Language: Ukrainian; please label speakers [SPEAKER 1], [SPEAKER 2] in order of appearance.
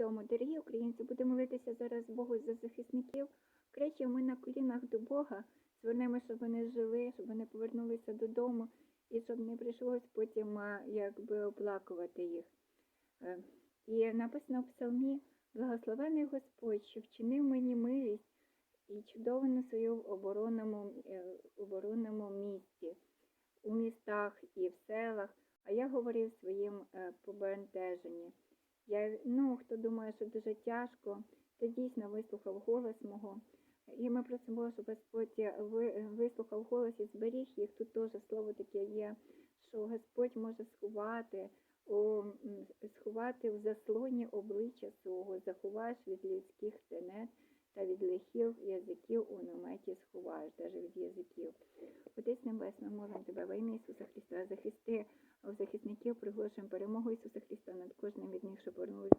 [SPEAKER 1] Дому, дорогі українці, будемо молитися зараз Богу за захисників. Кречі ми на колінах до Бога, звернемо, щоб вони жили, щоб вони повернулися додому і щоб не прийшлось потім якби оплакувати їх. Е, І написано в псалмі, благословений Господь, що вчинив мені милість і чудово на свою в оборонному, е, оборонному місті, у містах і в селах, а я говорив своїм е, побентеженні. Я, ну, хто думає, що дуже тяжко, то дійсно вислухав голос мого. І ми просимо, щоб Господь вислухав голос і зберіг їх. Тут теж слово таке є, що Господь може сховати, м, сховати в заслоні обличчя свого, заховаєш від людських тенет та від лихів язиків у наметі сховаєш, навіть від язиків. Отець Небесний, молимо тебе во ім'я Ісуса Христа, захисти приголошуємо перемогу Ісуса Христа над кожним від них, щоб повернулися